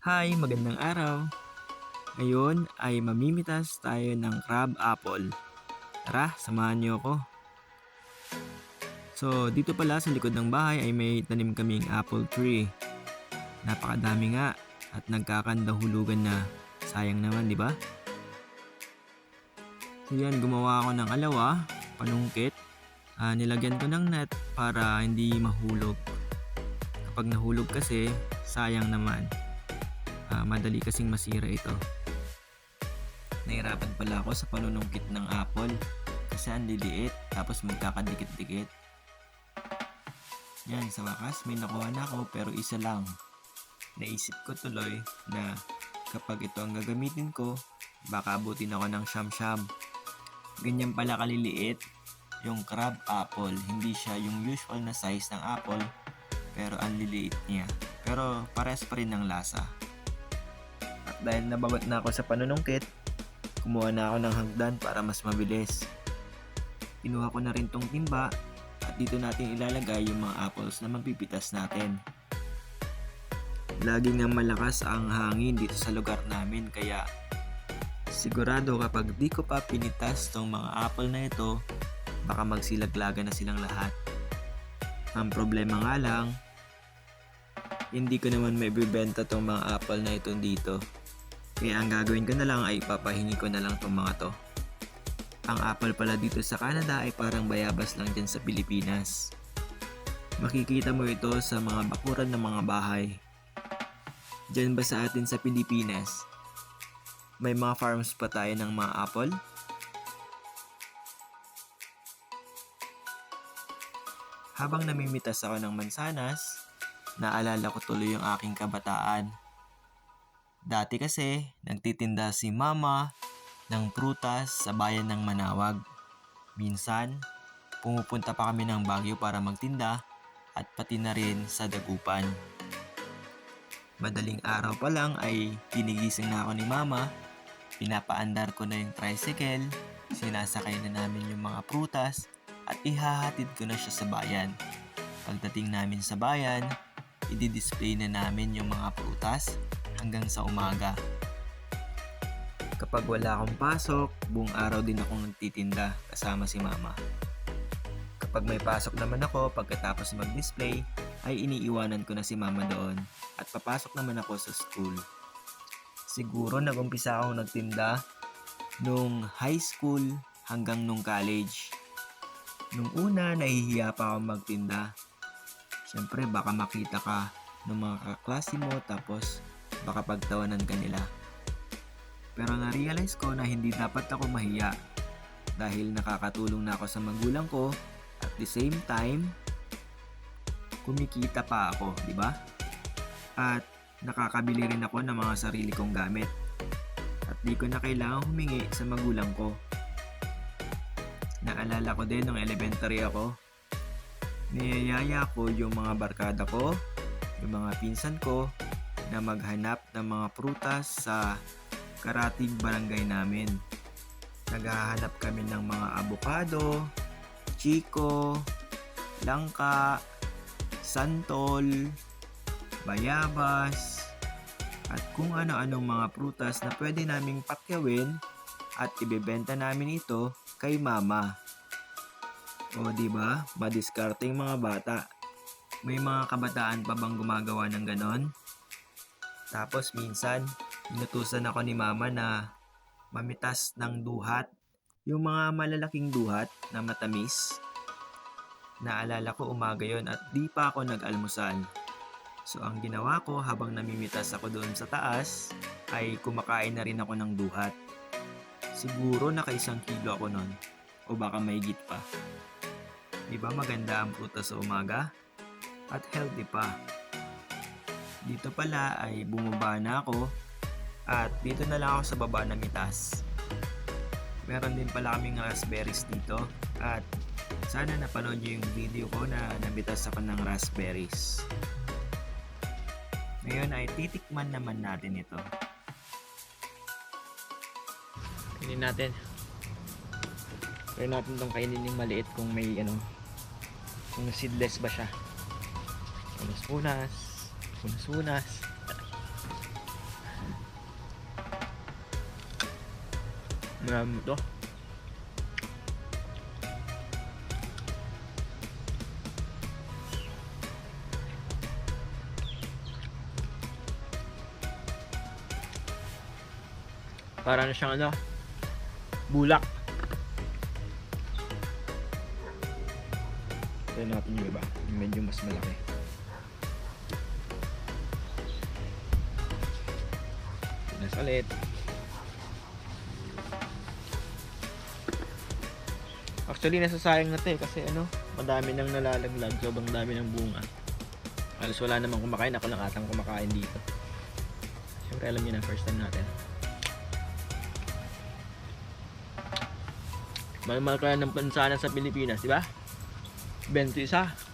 Hi, magandang araw. Ngayon ay mamimitas tayo ng crab apple. Tara, samahan niyo ako. So, dito pala sa likod ng bahay ay may tanim kaming apple tree. Napakadami nga at nagkakandahulugan na sayang naman, di ba? So yan, gumawa ako ng alawa, panungkit. Ah, nilagyan ko ng net para hindi mahulog. Kapag nahulog kasi, sayang naman. Ah, madali kasing masira ito. Nahirapan pala ako sa panunungkit ng apple kasi ang liliit tapos magkakadikit-dikit. Yan, sa wakas may nakuha na ako pero isa lang. Naisip ko tuloy na kapag ito ang gagamitin ko, baka abutin ako ng siyam-siyam. Ganyan pala kaliliit yung crab apple. Hindi siya yung usual na size ng apple pero ang liliit niya. Pero pares pa rin ng lasa. Dahil nababat na ako sa panunungkit, kumuha na ako ng hagdan para mas mabilis. Kinuha ko na rin tong timba at dito natin ilalagay yung mga apples na mapipitas natin. Laging nga malakas ang hangin dito sa lugar namin kaya sigurado kapag di ko pa pinitas tong mga apple na ito, baka magsilaglaga na silang lahat. Ang problema nga lang, hindi ko naman may bibenta tong mga apple na ito dito. Kaya ang gagawin ko na lang ay papahingi ko na lang tong mga to. Ang apple pala dito sa Canada ay parang bayabas lang dyan sa Pilipinas. Makikita mo ito sa mga bakuran ng mga bahay. Diyan ba sa atin sa Pilipinas? May mga farms pa tayo ng mga apple? Habang namimitas ako ng mansanas, naalala ko tuloy yung aking kabataan. Dati kasi, nagtitinda si mama ng prutas sa bayan ng Manawag. Minsan, pumupunta pa kami ng Baguio para magtinda at pati na rin sa Dagupan. Madaling araw pa lang ay tinigising na ako ni mama, pinapaandar ko na yung tricycle, sinasakay na namin yung mga prutas at ihahatid ko na siya sa bayan. Pagdating namin sa bayan, i-display na namin yung mga prutas hanggang sa umaga. Kapag wala akong pasok, buong araw din akong nagtitinda kasama si mama. Kapag may pasok naman ako pagkatapos mag-display, ay iniiwanan ko na si mama doon at papasok naman ako sa school. Siguro nag-umpisa akong nagtinda nung high school hanggang nung college. Nung una, nahihiya pa ako magtinda. Siyempre, baka makita ka ng mga kaklase mo tapos baka pagtawanan ka nila. Pero na-realize ko na hindi dapat ako mahiya dahil nakakatulong na ako sa magulang ko at the same time, kumikita pa ako, di ba? At nakakabili rin ako ng mga sarili kong gamit. At di ko na kailangan humingi sa magulang ko. Naalala ko din nung elementary ako. Niyayaya ko yung mga barkada ko, yung mga pinsan ko, na maghanap ng mga prutas sa karating barangay namin. Naghahanap kami ng mga abukado, chiko, langka, santol, bayabas, at kung ano-anong mga prutas na pwede naming pakyawin at ibebenta namin ito kay mama. O di ba? Madiskarting mga bata. May mga kabataan pa bang gumagawa ng ganon? Tapos minsan, inutusan ako ni mama na mamitas ng duhat. Yung mga malalaking duhat na matamis. Naalala ko umaga yon at di pa ako nag-almusal. So ang ginawa ko habang namimitas ako doon sa taas ay kumakain na rin ako ng duhat. Siguro naka isang kilo ako nun o baka mahigit pa. Di ba maganda ang prutas sa umaga? At healthy pa. Dito pala ay bumaba na ako at dito na lang ako sa baba ng mitas. Meron din pala kaming raspberries dito at sana napanood niyo yung video ko na nabitas ako ng raspberries. Ngayon ay titikman naman natin ito. Kainin natin. Try natin itong kainin yung maliit kung may ano, kung seedless ba siya. Punas-punas, Sunsunas. Marami mo. Para na siyang ano, bulak. Tayo natin yung iba, yung medyo mas malaki. Pinas ulit. Actually, nasasayang na to eh, kasi ano, madami nang nalalaglag, sobrang dami ng bunga. Halos wala namang kumakain, ako lang atang kumakain dito. Siyempre alam niyo na, first time natin. Mahal ka ng pansana sa Pilipinas, di ba? 21.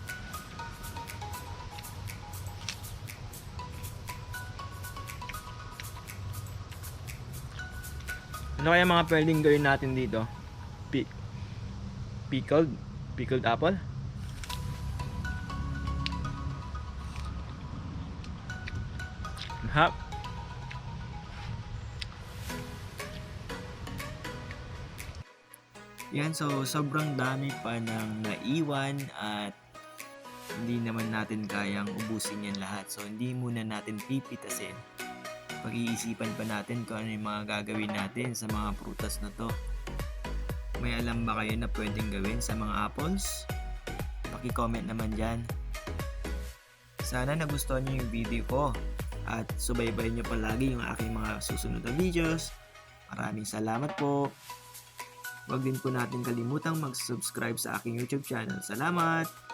Ano kaya mga pwedeng gawin natin dito? Pi pickled? Pickled apple? Hap. Yan, so sobrang dami pa ng naiwan at hindi naman natin kayang ubusin yan lahat. So hindi muna natin pipitasin. Pag-iisipan pa natin kung ano yung mga gagawin natin sa mga prutas na to. May alam ba kayo na pwedeng gawin sa mga apples? Paki-comment naman dyan. Sana nagustuhan nyo yung video ko at subaybay nyo palagi yung aking mga susunod na videos. Maraming salamat po. Huwag din po natin kalimutang mag-subscribe sa aking YouTube channel. Salamat!